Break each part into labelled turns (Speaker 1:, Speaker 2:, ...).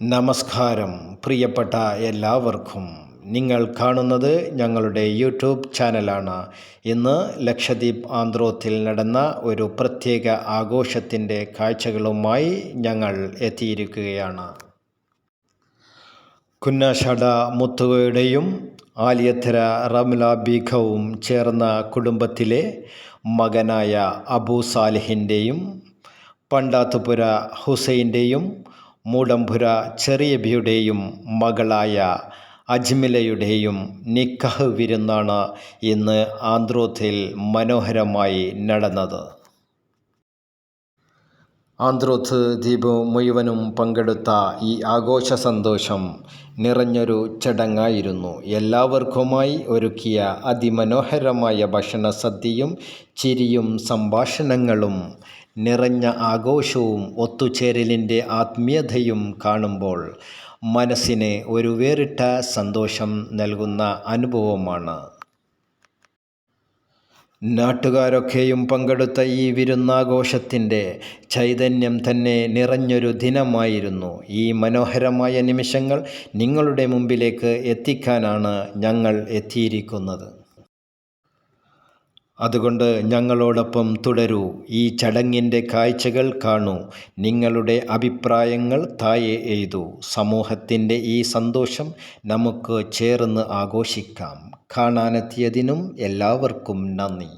Speaker 1: നമസ്കാരം പ്രിയപ്പെട്ട എല്ലാവർക്കും. നിങ്ങൾ കാണുന്നത് ഞങ്ങളുടെ യൂട്യൂബ് ചാനലാണ്. ഇന്ന് ലക്ഷദ്വീപ് ആന്ധ്രോത്തിൽ നടന്ന ഒരു പ്രത്യേക ആഘോഷത്തിന്റെ കാഴ്ചകളുമായി ഞങ്ങൾ എത്തിയിരിക്കുകയാണ്. കുന്നാഷട മുത്തുകയുടെയും ആലിയത്തര റംല ബീഖവും ചേർന്ന കുടുംബത്തിലെ മകനായ അബു സാലിഹിന്റെയും പണ്ടാത്തുപുര ഹുസൈന്റെയും മൂടംപുര ചെറിയബിയുടെയും മകളായ അജ്മിലയുടെയും നിക്കഹ് വിരുന്നാണ് ഇന്ന് ആന്ധ്രോത്തിൽ മനോഹരമായി നടന്നത്. ആന്ധ്രോത്ത് ദ്വീപ് മുഴുവനും പങ്കെടുത്ത ഈ ആഘോഷ സന്തോഷം നിറഞ്ഞൊരു ചടങ്ങായിരുന്നു. എല്ലാവർക്കുമായി ഒരുക്കിയ അതിമനോഹരമായ ഭക്ഷണ സദ്യയും ചിരിയും സംഭാഷണങ്ങളും നിറഞ്ഞ ആഘോഷവും ഒത്തുചേരലിന്റെ ആത്മീയതയും കാണുമ്പോൾ മനസ്സിന് ഒരു വേറിട്ട സന്തോഷം നൽകുന്ന അനുഭവമാണ്. നാട്ടുകാരൊക്കെയും പങ്കെടുത്ത ഈ വിരുന്നാഘോഷത്തിന്റെ ചൈതന്യം തന്നെ നിറഞ്ഞൊരു ദിനമായിരുന്നു. ഈ മനോഹരമായ നിമിഷങ്ങൾ നിങ്ങളുടെ മുമ്പിലേക്ക് എത്തിക്കാനാണ് ഞങ്ങൾ എത്തിയിരിക്കുന്നത്. അതുകൊണ്ട് ഞങ്ങളോടൊപ്പം തുടരൂ. ഈ ചടങ്ങിന്റെ കാഴ്ചകൾ കാണൂ. നിങ്ങളുടെ അഭിപ്രായങ്ങൾ താഴെ എഴുതൂ. സമൂഹത്തിന്റെ ഈ സന്തോഷം നമുക്ക് ചേർന്ന് ആഘോഷിക്കാം. കാണാനെത്തിയതിനും എല്ലാവർക്കും നന്ദി.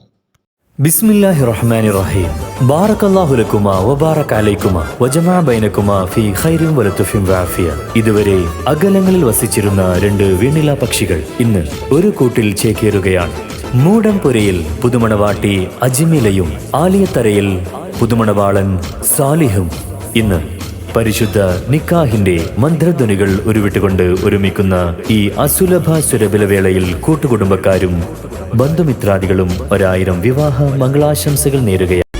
Speaker 2: ബിസ്മില്ലാഹി റഹ്മാനി റഹീം ബാറക്കല്ലാഹു ലക്കുമ വജമാ ബൈനക്കുമ ഫീ ഖൈരിൻ വലത്തുഫിൻ വാഫിയ. ഇതുവരെ അകലങ്ങളിൽ വസിച്ചിരുന്ന രണ്ട് വീണില പക്ഷികൾ ഇന്ന് ഒരു കൂട്ടിൽ ചേക്കേറുകയാണ്. മൂടംപുരയിൽ പുതുമണവാട്ടി അജിമിലയും ആലിയത്തറയിൽ പുതുമണവാളൻ സാലിഹും. ഇന്ന് പരിശുദ്ധ നിക്കാഹിന്റെ മന്ത്രധ്വനികൾ ഉരുവിട്ടുകൊണ്ട് ഒരുമിക്കുന്ന ഈ അസുലഭ സുരബിലവേളയിൽ കൂട്ടുകുടുംബക്കാരും ബന്ധുമിത്രാദികളും ഒരായിരം വിവാഹ മംഗളാശംസകൾ നേരുകയാണ്.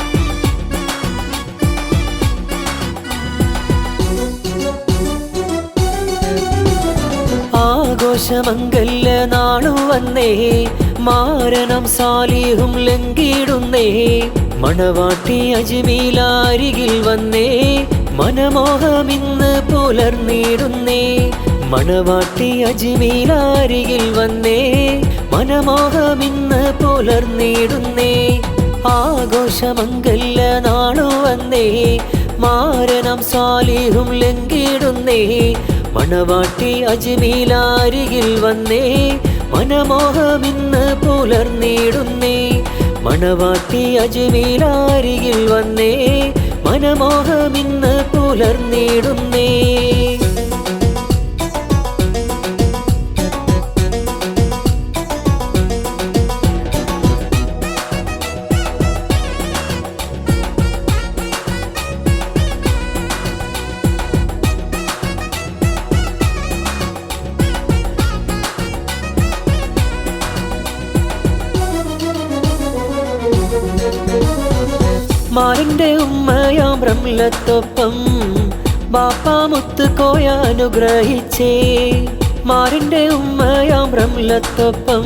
Speaker 3: ആഘോഷമംഗല്യ നാളു വന്നേ. മാരണം സാലിഹും ലങ്കിടുന്നേ മണവാട്ടി അജ്മീലാരികിൽ വന്നേ. മനമോഹമിന്ന് പുലർന്നിടുന്നേ. മണവാട്ടി അജ്മീലാരികിൽ വന്നേ. മനമോഹമിന്ന് പുലർന്നിടുന്നേ. ആഘോഷമംഗല്യ നാളു വന്നേ. മാരണം സാലിഹും ലംഘിടുന്നേ. മണവാട്ടി അജ്മീലാരികിൽ വന്നേ മനമോഹമിന്ന് പുലർന്നിടുന്നേ. മണവാട്ടി അജ്മീലാരികിൽ വന്നേ മനമോഹമിന്ന് പുലർന്നിടുന്നേ. ഉമ്മയാം ബാപ്പാമുത്ത് കോയാനുഗ്രഹിച്ചേ. മാറിന്റെ ഉമ്മയാം റംലത്തൊപ്പം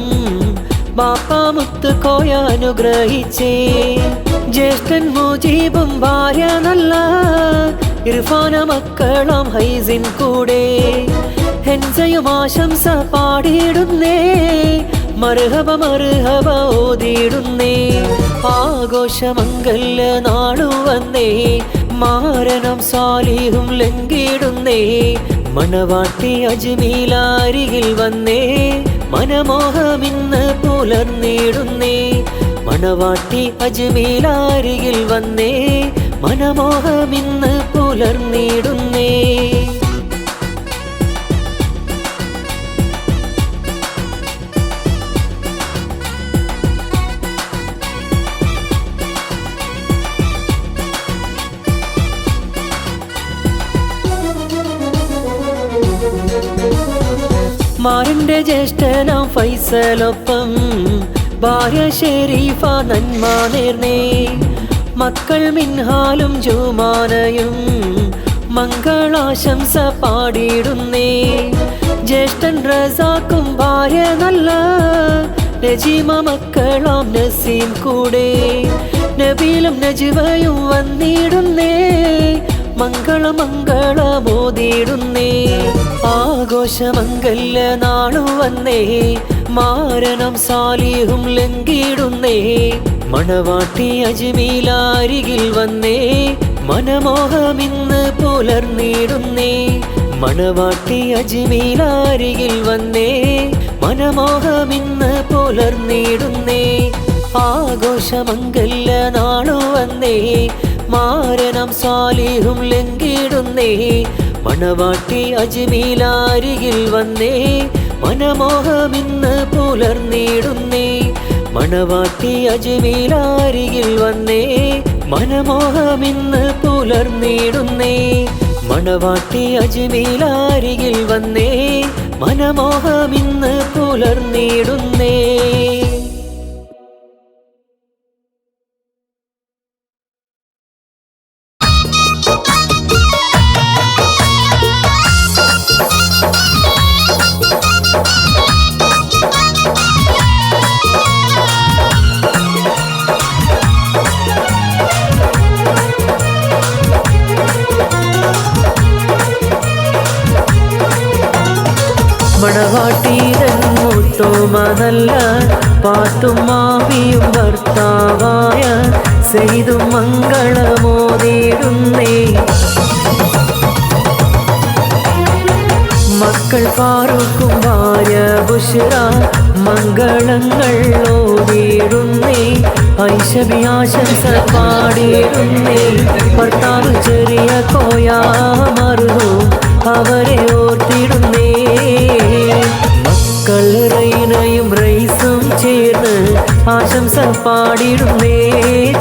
Speaker 3: ബാപ്പാമുത്ത് കോയാനുഗ്രഹിച്ചേ. ജ്യേഷ്ഠൻ മുജീബും ഭാര്യ നല്ല ഇർഫാന മക്കളാം ഹൈസിൻ കൂടെ. ഹെൻസയും ആശംസ പാടിയിടുന്നേ മർഹബ മർഹബ ഓതിയിടുന്നേ. ആഘോഷമംഗല്യ നാളു വന്നേ മാരണം സാലിഹും ലങ്കിടുന്നേ മണവാട്ടി അജ്മീലാരികിൽ വന്നേ. മനമോഹമിന്ന് പുലർന്നിടുന്നേ. മണവാട്ടി അജ്മീലാരികിൽ വന്നേ. മനമോഹമിന്ന് പുലർന്നിടുന്നേ. മാറിന്റെ ജ്യേഷ്ഠനാം ഫൈസലൊപ്പം ഭാര്യ ഷെരീഫ നന്മ നേർന്നേ. മക്കൾ മിൻഹാലും ജുമാനയും മംഗളാശംസ പാടിയിടുന്നേ. ജ്യേഷ്ഠൻ റസാക്കും ഭാര്യ നല്ല നജീമ മക്കളാം നസീം കൂടെ. നബീലും നജീവയും വന്നിടുന്നേ. മംഗളമംഗളമോതിടുന്നേ ആഘോഷമംഗല്യ നാളു വന്നേ. മാരണം സാലിഹും ലംഘിടുന്നേ. മണവാട്ടി അജ്മീലാരികിൽ വന്നേ. മനമോഹമിന്ന് പുലർന്നിടുന്നേ. മണവാട്ടി അജ്മീലാരികിൽ വന്നേ. മനമോഹമിന്ന് പുലർന്നിടുന്നേ. ആഘോഷമംഗല്യ നാളു വന്നേ. മാരണം സ്വാലിഹും ലംഘിടുന്നേ. മണവാട്ടി അജ്മീലാരികിൽ വന്നേ. മനമോഹമിന്ന് പുലർന്നിടുന്നേ. മണവാട്ടി അജ്മീലാരികിൽ വന്നേ. മനമോഹമിന്ന് പുലർന്നിടുന്നേ. മണവാട്ടി അജ്മീലാരികിൽ വന്നേ. മനമോഹമിന്ന് പുലർന്നിടുന്നേ. നല്ല പാത്തും മാവിയും ഭർത്താവായ സെയ്തും മംഗളമോതിടുന്നേ. മക്കൾ പാറുക്കും ഭാര്യ ബുഷറ മംഗളങ്ങൾ ഓടിയിടുന്നേ ഐശബി ആശംസ പാടിയിടുന്നേ ഭർത്താവ് ചെറിയ കോയാ മറുതു അവരെ ഓർത്തിടുന്നേ. ചേർന്ന് ആശംസ പാടിടുന്നേ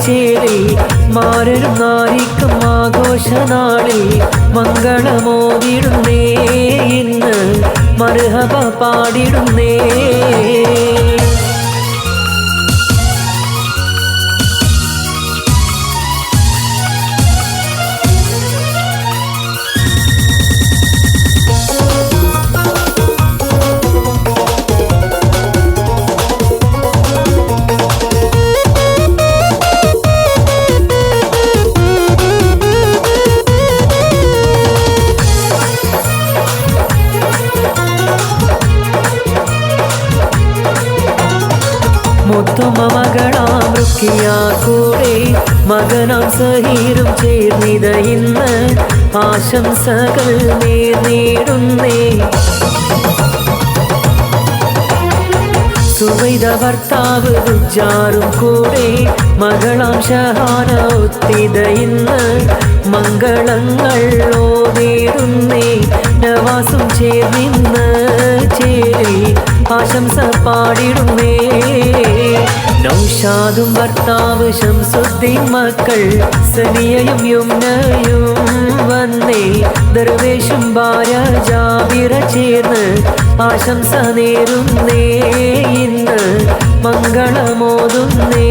Speaker 3: ചേരി മാരരും നാരിക്കും ആഘോഷ നാളിൽ മംഗളമോതിടുന്നേ ഇന്ന്. മർഹബ പാടിടുന്നേ റുക്കിയ കൂടെ മകനാം സഹീറും ചേർന്നിത ഇന്ന് ആശംസകൾ നേർന്നിടുന്നേ സുവൈത ഭർത്താവ് ഉജ്ജാറും കൂടെ മകളാം ഷഹാന ഒത്തിത ഇന്ന് മംഗളങ്ങൾ നേടുന്നേ. നവാസും ചേർന്നിന്ന് ചേരി ആശംസ പാടിടുന്നേ. നൗഷാദും ഭർത്താവ് ശംസുദ്ദീൻ മക്കൾ സനിയയും യുമ്നയും വന്നേ. ദർവേഷും ഭാര്യ ജാബിറ ചേർന്ന് ആശംസ നേരുന്നേ. ഇന്ന് മംഗളമോതുന്നേ.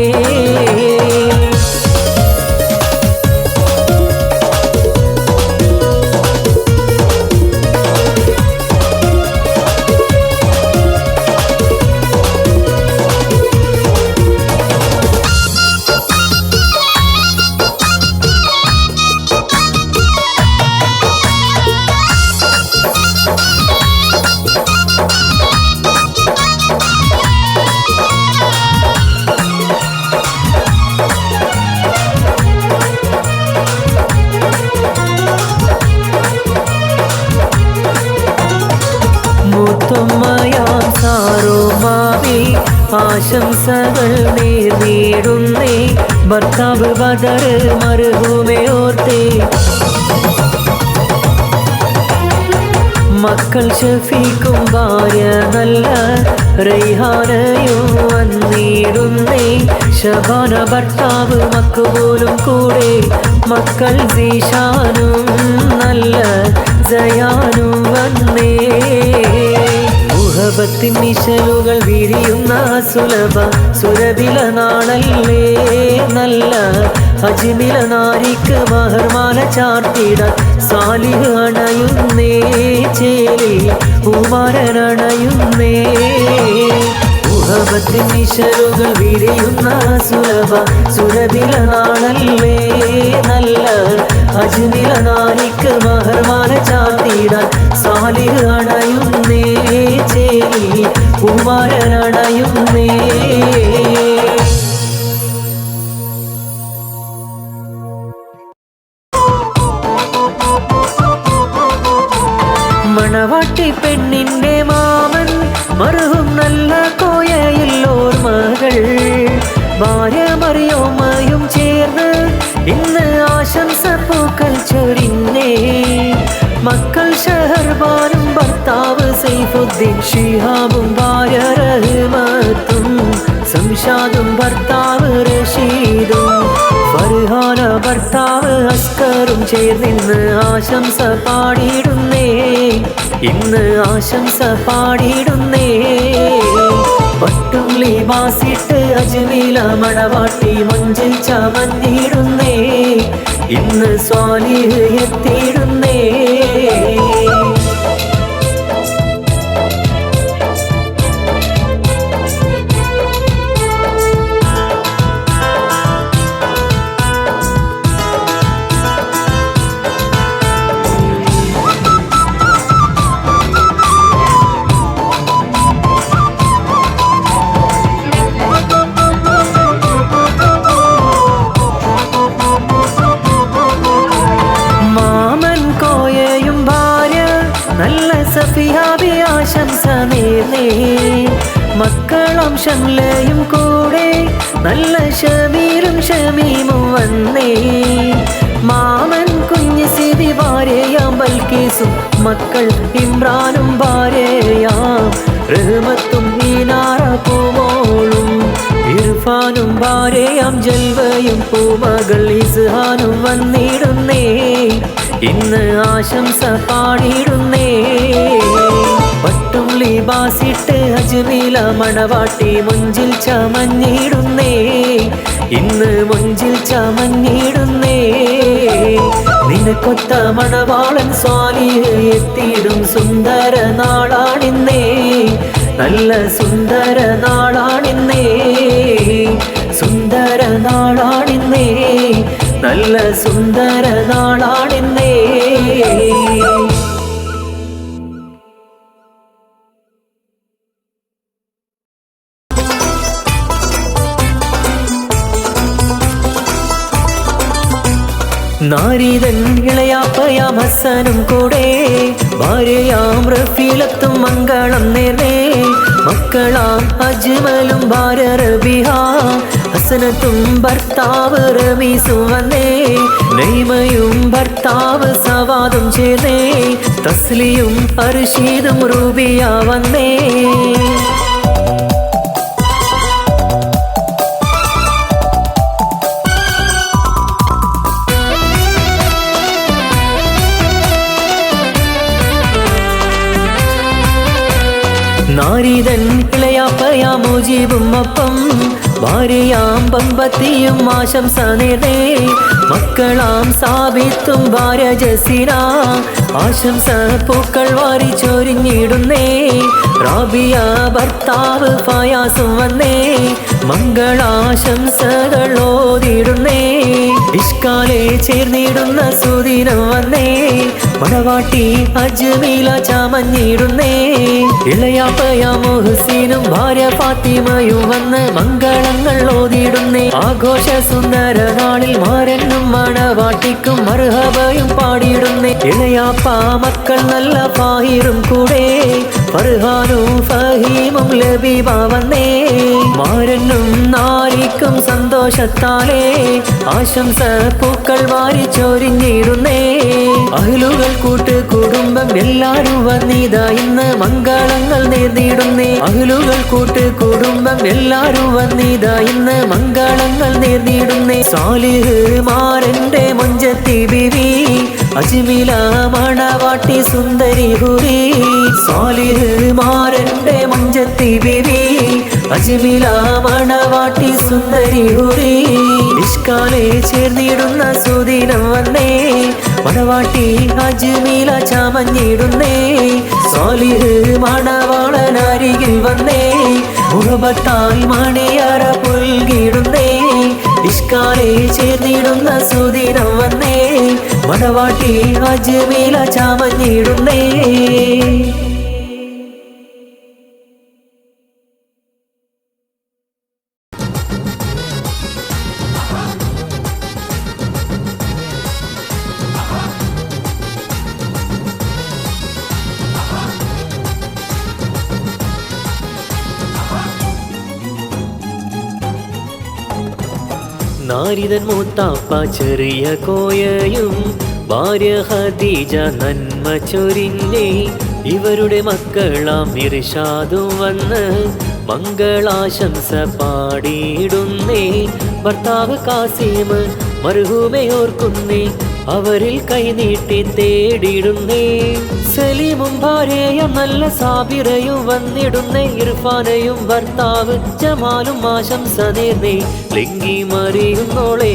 Speaker 3: ആശംസകൾ നേർന്നിടുന്നേ ഭർത്താവ് ബദർ മറുകുമേ ഓർത്തേ. മക്കൾ ഷഫീക്കും ഭാര്യ നല്ല റൈഹാനയും വന്നിടുന്നേ. ശബാന ഭർത്താവ് മക്കുപോലും കൂടെ. മക്കൾ ജീഷാനും നല്ല ജയാനും മുഹബത്തിൻ നിശലുകൾ വിരിയുന്ന സുലഭ സുരബില നാണല്ലേ നല്ല അജിമില നാരിക്ക് മഹർമാല ചാർത്തിട സാലിഹ് അണയുന്നേ ചേലി കുമാരനണയുന്നേ ഉഹബത്തിൻ നിശലുകൾ വിരിയുന്ന സുലഭ സുരഭില നാളല്ലേ? നല്ല അജിമില നാരിക്ക് മഹർമാല ചാർത്തിട സാലിഹ് അണയുന്നേ ചേരി കുമാരനണയുന്നേ മണവാട്ടി പെണ്ണിന്റെ മാമൻ മറുഹും നല്ല കോയയിൽ ഓർമ്മകൾ. ഭാര്യ മറിയോമ്മയും ചേർന്ന് ഇന്ന് ആശംസ പൂക്കൾ ചൊരിഞ്ഞേ. മക്കൾ ഷിഹാബും ഭാര്യ റഹ്മത്തും സംഷാദും ഭർത്താവ് റഷീദും ഫർഹാന ഭർത്താവ് അസ്കറും ചേർന്നിന്ന് ആശംസ പാടിയിടുന്നേ. ഇന്ന് ആശംസ പാടിയിടുന്നേ. പട്ടും വാസിട്ട് അജ്മീല മണവാട്ടി മഞ്ചിൽ ചമഞ്ഞിടുന്നേ. ഇന്ന് സ്വാലിഹ് എത്തിയിടുന്നേ നല്ല സഫിയാബി ആശംസ നേർന്നേ മക്കളും ഷംലയും കൂടെ നല്ല ഷമീറും ഷമീമും വന്നേ. മാമൻ കുഞ്ഞ് സിതി ഭാര്യയാം ബൽക്കീസും മക്കൾ ഇമ്രാനും ഭാര്യയാം. റഹ്മത്തും ഈനാറ പൂമോളും ഇർഫാനും ഭാര്യയാം ജൽവയും പൂമകൾ ഇസ്ഹാനും വന്നിടുന്നേ. ഇന്ന് ആശംസ പാടിയിടുന്നേ പട്ടുള്ളി ബാസിട്ട് അജ്മീല മണവാട്ടി മുഞ്ചിൽ ചമഞ്ഞിടുന്നേ. ഇന്ന് മുഞ്ചിൽ ചമഞ്ഞിടുന്നേ. നിനക്കൊത്ത മണവാളൻ സ്വാലിഹ് എത്തിയിടും സുന്ദര നാളാണിന്നേ. നല്ല സുന്ദര നാളാണിന്നേ. സുന്ദര നാളാണിന്നേ. നല്ല സുന്ദര നാളാണിന്നേ നാരീതൻ ഇളയാപ്പയാം ഹസനും കൂടെ ഭാര്യയാം റഫീലത്തും മംഗളം നേർന്നേ മക്കളാം അജ്മലും ഭാര്യ റബിഹ ഹസനത്തും ഭർത്താവ് റമീസും വന്നേ നെയ്മയും ഭർത്താവ് സവാദും ചേർന്നേ തസ്ലിയും അർഷീദും റൂബിയ വന്നേ നാരീതൻ ഇളയാപ്പയാം മുജീബും ഒപ്പം ഭാര്യയാം പമ്പത്തിയും ആശംസ നേർന്നേ മക്കളാം സാബിത്തും ഭാര്യ ജസീന ആശംസ പൂക്കൾ വാരി ചൊരിഞ്ഞിടുന്നേ. റാബിയ ഭർത്താവ് ഫയാസും വന്നേ. മംഗളാശംസകൾ ഓതിടുന്നേ. ഇഷ്കാലെ ചേർന്നിടുന്ന സുദിനം വന്നേ. മണവാട്ടി അജ്മീല ചമഞ്ഞിടുന്നേ. ഇളയാപ്പയ മുഹസീനും ഭാര്യ ഫാത്തിമയും വന്ന് മംഗളങ്ങൾ ഓതിടുന്നേ. ആഘോഷ സുന്ദര നാളിൽ മാരനും മണവാട്ടിക്കും മർഹബയും പാടിയിടുന്നേ. ഇളയാപ്പ മക്കൾ നല്ല ഫാഹിറും കൂടെ ഫർഹാനും ഫഹീമും ലബീബ വന്നേ മാരനും നാരിക്കും സന്തോഷത്താലേ. ആശംസ പൂക്കൾ വാരി ചൊരിഞ്ഞിടുന്നേ. അഹ്ലുകൾ കൂട്ട് കുടുംബം എല്ലാരും വന്നിതാ. ഇന്ന് മംഗളങ്ങൾ നേർന്നിടുന്നേ. അഹിലുകൾ കൂട്ട് കുടുംബം എല്ലാരും വന്നിതാ. ഇന്ന് മംഗളങ്ങൾ നേർന്നിടുന്നേ. സാലിഹ് മാരന്റെ മൊഞ്ചത്തി ബിവി. അജ്മില മണവാട്ടി സുന്ദരി ഹുരി. സാലിഹ് മഞ്ചത്തി ബിവി അജ്മില മണവാട്ടി സുന്ദരി ഉറി ഇഷ്കാലെ ചേർന്നിടുന്ന സുദിനം വന്നേ മണവാട്ടി അജ്മീല ചമഞ്ഞിടുന്നേ സാലിഹ് മണവാളനരികിൽ വന്നേ മുഹബത്തായി മണിയറ പുൽകിടുന്നേ. ഇഷ്കാലെ ചേർന്നിടുന്ന സുദിനം വന്നേ. മണവാട്ടി അജ്മീല ചാമഞ്ഞിടുന്നേ. നാരിതൻ മൂത്താപ്പ ചെറിയ കോയയും ഭാര്യ ഹദീജ നന്മ ചൊരിഞ്ഞേ ഇവരുടെ മക്കളാം ഇർഷാദും വന്ന് മംഗളാശംസ പാടിയിടുന്നേ. ഭർത്താവ് കാസിം മർഹൂമയോർക്കുന്നേ അവരിൽ കൈനീട്ടി തേടിയിടുന്നേ സലീമും ഭാര്യയും നല്ല സാബിറയും വന്നിടുന്നേ. ഇർഫാനയും ഭർത്താവ് ജമാലും ആശംസ നേർന്നേ. ലിംഗി മറിയുന്നോളേ.